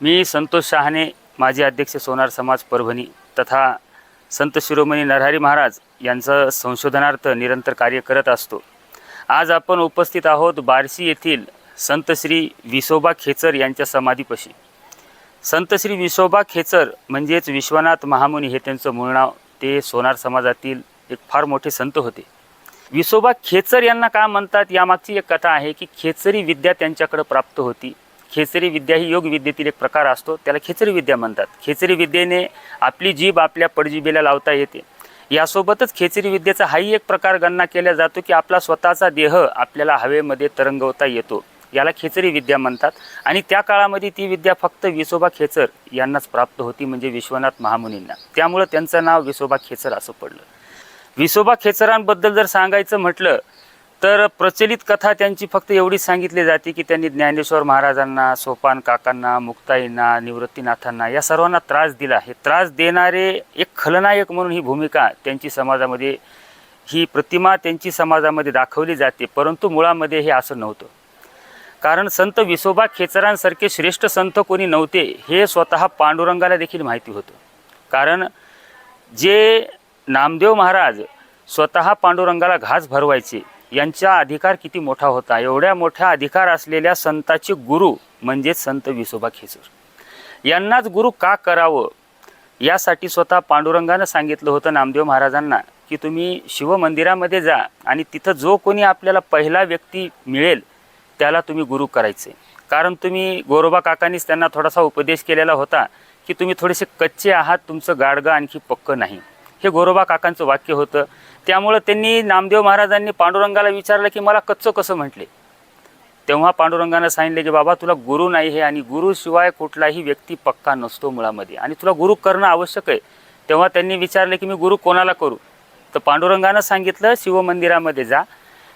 मी संतोष शहाणे माजी अध्यक्ष सोनार समाज परभणी तथा संत शिरोमणी नरहरी महाराज यांचं संशोधनार्थ निरंतर कार्य करत असतो. आज आपण उपस्थित आहोत बार्शी येथील संत श्री विसोबा खेचर यांच्या समाधीपाशी. संत श्री विसोबा खेचर म्हणजेच विश्वनाथ महामुनी हे त्यांचं मूळ नाव. ते सोनार समाजातील एक फार मोठे संत होते. विसोबा खेचर यांना का म्हणतात? यामागची एक कथा आहे की खेचरी विद्या त्यांच्याकडे प्राप्त होती. खेचरी विद्या ही योग विद्येतील एक प्रकार असतो. त्याला खेचरी विद्या म्हणतात. खेचरी विद्येने आपली जीभ आपल्या पडजिबेला लावता येते. यासोबतच खेचरी विद्येचा हाही एक प्रकार गणना केला जातो की आपला स्वतःचा देह आपल्याला हवेमध्ये तरंगवता येतो. याला खेचरी विद्या म्हणतात. आणि त्या काळामध्ये ती विद्या फक्त विसोबा खेचर यांनाच प्राप्त होती म्हणजे विश्वनाथ महामुनींना. त्यामुळं त्यांचं नाव विसोबा खेचर असं पडलं. विसोबा खेचरांबद्दल जर सांगायचं म्हटलं तर प्रचलित कथा त्यांची फक्त एवढीच सांगितली जाते की त्यांनी ज्ञानेश्वर महाराजांना सोपान काकांना मुक्ताईंना निवृत्तीनाथांना या सर्वांना त्रास दिला. हे त्रास देणारे एक खलनायक म्हणून ही भूमिका त्यांची समाजामध्ये ही प्रतिमा त्यांची समाजामध्ये दाखवली जाते. परंतु मुळामध्ये हे असं नव्हतं. कारण संत विसोबा खेचरांसारखे श्रेष्ठ संत कोणी नव्हते हे स्वतः पांडुरंगाला देखील माहिती होतं. कारण जे नामदेव महाराज स्वतः पांडुरंगाला घास भरवायचे यांचा अधिकार किती मोठा होता? एवढ्या मोठ्या अधिकार असलेल्या संताचे गुरु म्हणजेच संत विसोबा खेचर. यांनाच गुरु का करावं? यासाठी स्वतः पांडुरंगानं सांगितलं होतं नामदेव महाराजांना की तुम्ही शिवमंदिरामध्ये जा आणि तिथं जो कोणी आपल्याला पहिला व्यक्ती मिळेल त्याला तुम्ही गुरु करायचे. कारण तुम्ही गोरोबा काकांनीच त्यांना थोडासा उपदेश केलेला होता की तुम्ही थोडेसे कच्चे आहात तुमचं गाडगं आणखी पक्कं नाही. हे गोरोबा काकांचं वाक्य होतं. त्यामुळं त्यांनी नामदेव महाराजांनी पांडुरंगाला विचारलं की मला कच्चं कसं म्हटले? तेव्हा पांडुरंगानं सांगितले की बाबा तुला गुरु नाही हे आणि गुरुशिवाय कुठलाही व्यक्ती पक्का नसतो मुळामध्ये आणि तुला गुरु करणं आवश्यक आहे. तेव्हा त्यांनी विचारलं की मी गुरु कोणाला करू? तर पांडुरंगानं सांगितलं शिवमंदिरामध्ये जा.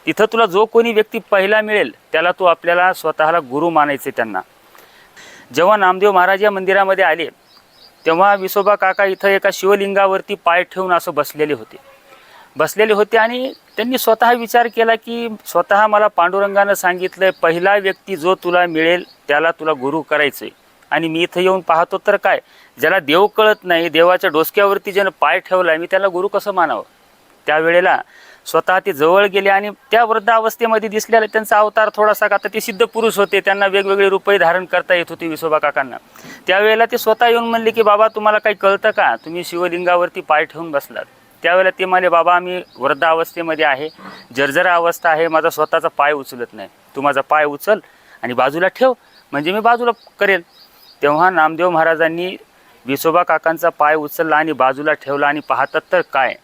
तिथं तुला जो कोणी व्यक्ती पहिला मिळेल त्याला तू आपल्याला स्वतःला गुरु मानायचे त्यांना. जेव्हा नामदेव महाराज या मंदिरामध्ये आले तेव्हा विसोबा काका इथं एका शिवलिंगावरती पाय ठेवून असं बसलेले होते. बसलेले होते आणि त्यांनी स्वतः विचार केला की स्वतः मला पांडुरंगानं सांगितलं पहिला व्यक्ती जो तुला मिळेल त्याला तुला गुरु करायचं आहे आणि मी इथं येऊन पाहतो तर काय ज्याला देव कळत नाही देवाच्या डोसक्यावरती ज्यानं पाय ठेवला मी त्याला गुरु कसं मानावं? त्यावेळेला स्वतः ते जवळ गेले आणि त्या वृद्धावस्थेमध्ये दिसलेला त्यांचा अवतार थोडासा आता ते सिद्ध पुरुष होते. त्यांना वेगवेगळे रुपये धारण करता येत होते विसोबा काकांना. त्यावेळेला ते स्वतः येऊन म्हणले की बाबा तुम्हाला काही कळतं का? तुम्ही शिवलिंगावरती पाय ठेवून बसलात. त्यावेळेला ते म्हणाले बाबा मी वृद्धावस्थेमध्ये आहे. जर्जरा अवस्था आहे. माझा स्वतःचा पाय उचलत नाही. तू माझा पाय उचल आणि बाजूला ठेव. म्हणजे मी बाजूला करेल. तेव्हा नामदेव महाराजांनी विसोबा काकांचा पाय उचलला आणि बाजूला ठेवला आणि पाहतात तर काय?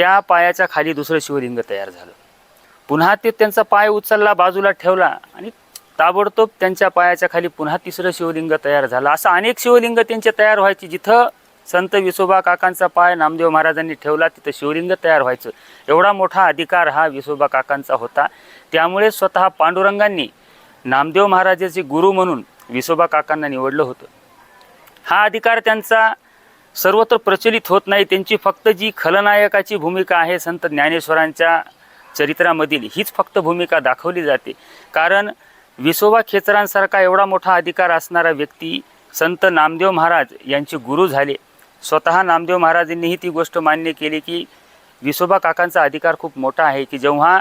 त्या पायाच्या खाली दुसरं शिवलिंग तयार झालं. पुन्हा ते त्यांचा पाय उचलला बाजूला ठेवला आणि ताबडतोब त्यांच्या पायाच्या खाली पुन्हा तिसरं शिवलिंग तयार झालं. असं अनेक शिवलिंग त्यांचे तयार व्हायचे. जिथं संत विसोबा काकांचा पाय नामदेव महाराजांनी ठेवला तिथं शिवलिंग तयार व्हायचं. एवढा मोठा अधिकार हा विसोबा काकांचा होता. त्यामुळे स्वतः पांडुरंगांनी नामदेव महाराजाचे गुरु म्हणून विसोबा काकांना निवडलं होतं. हा अधिकार त्यांचा सर्वत्र प्रचलित होत नाही. त्यांची फक्त जी खलनायकाची भूमिका आहे संत ज्ञानेश्वरांच्या चरित्रामधील हीच फक्त भूमिका दाखवली जाते. कारण विसोबा खेचरांसारखा एवढा मोठा अधिकार असणारा व्यक्ती संत नामदेव महाराज यांचे गुरु झाले. स्वतः नामदेव महाराजांनीही ती गोष्ट मान्य केली की विसोबा काकांचा अधिकार खूप मोठा आहे की जेव्हा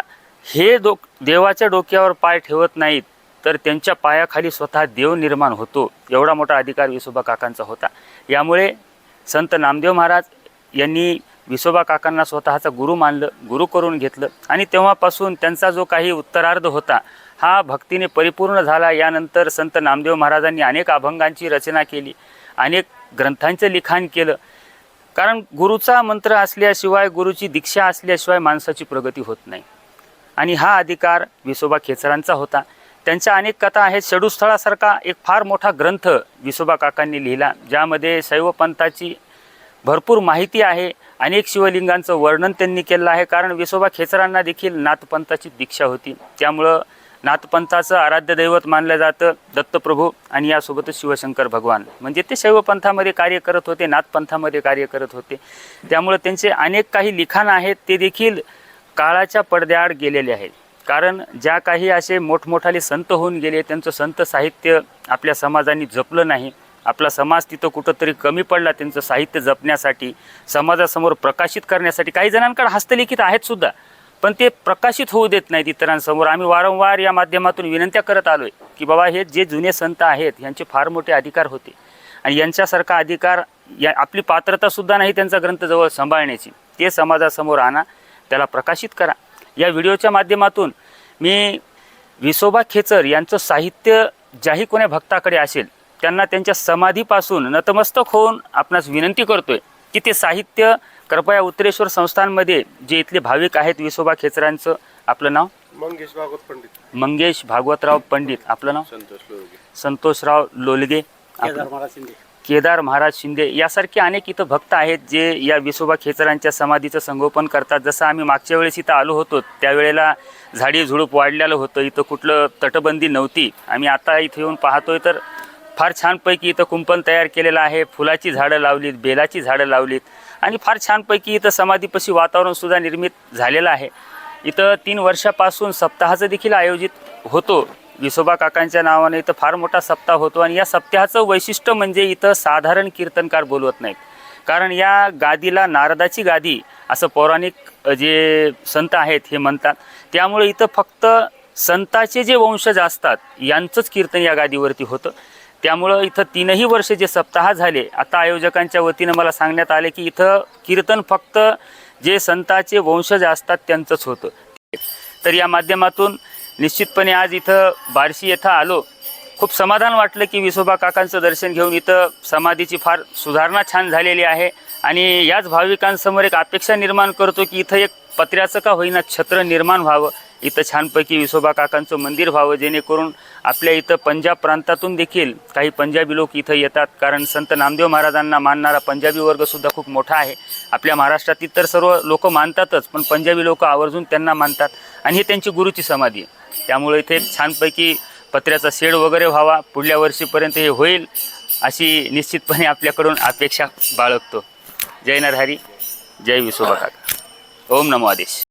हे डो देवाच्या डोक्यावर पाय ठेवत नाहीत तर त्यांच्या पायाखाली स्वतः देव निर्माण होतो. एवढा मोठा अधिकार विसोबा काकांचा होता. यामुळे संत नामदेव महाराज यांनी विसोबा काकांना स्वतःचा गुरु मानलं गुरु करून घेतलं. आणि तेव्हापासून त्यांचा जो काही उत्तरार्ध होता हा भक्तीने परिपूर्ण झाला. यानंतर संत नामदेव महाराजांनी अनेक अभंगांची रचना केली अनेक ग्रंथांचं लिखाण केलं. कारण गुरुचा मंत्र असल्याशिवाय गुरुची दीक्षा असल्याशिवाय माणसाची प्रगती होत नाही. आणि हा अधिकार विसोबा खेचरांचा होता. त्यांच्या अनेक कथा आहेत. षडूस्थळासारखा एक फार मोठा ग्रंथ विसोबा काकांनी लिहिला ज्यामध्ये शैवपंथाची भरपूर माहिती आहे. अनेक शिवलिंगांचं वर्णन त्यांनी केलं आहे. कारण विसोबा खेचरांना देखील नाथपंथाची दीक्षा होती. त्यामुळं नाथपंथाचं आराध्य दैवत मानलं जातं दत्तप्रभू आणि यासोबतच शिवशंकर भगवान. म्हणजे ते शैवपंथामध्ये कार्य करत होते नाथपंथामध्ये कार्य करत होते. त्यामुळं त्यांचे अनेक काही लिखाण आहेत. ते देखील काळाच्या पडद्याआड गेलेले आहेत. कारण ज्या काही असे मोठमोठाले संत होऊन गेले त्यांचं संत साहित्य आपल्या समाजाने जपलं नाही. आपला समाज तिथं कुठंतरी कमी पडला त्यांचं साहित्य जपण्यासाठी समाजासमोर प्रकाशित करण्यासाठी. काही जणांकडे हस्तलिखित आहेत सुद्धा पण ते प्रकाशित होऊ देत नाहीत इतरांसमोर. आम्ही वारंवार या माध्यमातून विनंत्या करत आलो आहे की बाबा हे जे जुने संत आहेत यांचे फार मोठे अधिकार होते. आणि यांच्यासारखा अधिकार या आपली पात्रतासुद्धा नाही त्यांचा ग्रंथ जवळ सांभाळण्याची. ते समाजासमोर आणा त्याला प्रकाशित करा. या व्हिडिओच्या माध्यमातून मी विसोबा खेचर यांचं साहित्य ज्याही कोण्या भक्ताकडे असेल त्यांना त्यांच्या समाधीपासून नतमस्तक होऊन आपणास विनंती करतोय की ते साहित्य कृपया उत्तरेश्वर संस्थांमध्ये जे इथले भाविक आहेत विसोबा खेचरांचं आपलं नाव? मंगेश भागवत पंडित. मंगेश भागवतराव पंडित आपलं नाव? संतोष संतोषराव लोलगे शिंदे. केदार महाराज शिंदे यासारखे अनेक इथं भक्त आहेत जे या विसोबा खेचरांच्या समाधीचं संगोपन करतात. जसं आम्ही मागच्या वेळेस इथं आलो होतो त्यावेळेला झाडी झुडूप वाढलेलं होतं. इथं कुठलं तटबंदी नव्हती. आम्ही आता इथं येऊन पाहतोय तर फार छानपैकी इथं कुंपण तयार केलेलं आहे. फुलाची झाडं लावलीत बेलाची झाडं लावलीत आणि फार छानपैकी इथं समाधीपाशी वातावरणसुद्धा निर्मित झालेलं आहे. इथं तीन वर्षापासून सप्ताहाचं देखील आयोजित होतो. विसोबा काकांच्या नावाने इथं फार मोठा सप्ताह होतो आणि या सप्ताहाचं वैशिष्ट्य म्हणजे इथं साधारण कीर्तनकार बोलवत नाहीत. कारण या गादीला नारदाची गादी असं पौराणिक जे संत आहेत हे म्हणतात त्यामुळे इथं फक्त संताचे जे वंशज असतात यांचंच कीर्तन या गादीवरती होतं. त्यामुळं इथं तीनही वर्ष जे सप्ताह झाले आता आयोजकांच्या वतीनं मला सांगण्यात आले की इथं कीर्तन फक्त जे संताचे वंशज असतात त्यांचंच होतं. तर या माध्यमातून निश्चितपणे आज इथं बार्शी येथं आलो. खूप समाधान वाटलं की विसोबा काकांचं दर्शन घेऊन इथं समाधीची फार सुधारणा छान झालेली आहे. आणि याच भाविकांसमोर एक अपेक्षा निर्माण करतो की इथं एक पत्र्याचं का होईना छत्र निर्माण व्हावं. इथं छानपैकी विसोबा काकांचं मंदिर व्हावं जेणेकरून आपल्या इथं पंजाब प्रांतातून देखील काही पंजाबी लोक इथं येतात. कारण संत नामदेव महाराजांना मानणारा पंजाबी वर्गसुद्धा खूप मोठा आहे. आपल्या महाराष्ट्रात इतर सर्व लोक मानतातच पण पंजाबी लोक आवर्जून त्यांना मानतात. आणि ही त्यांची गुरुची समाधी आहे. त्यामुळे इथे छानपैकी पत्र्याचा शेड वगैरे व्हावा पुढल्या वर्षीपर्यंत हे होईल अशी निश्चितपणे आपल्याकडून अपेक्षा बाळगतो. जय नरहरी जय विसोबा काका. ओम नमो आदेश.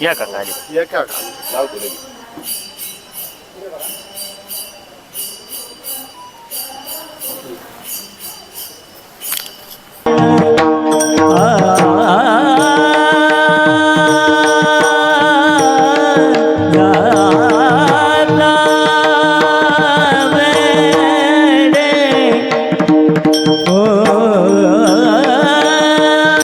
या का मला या काका.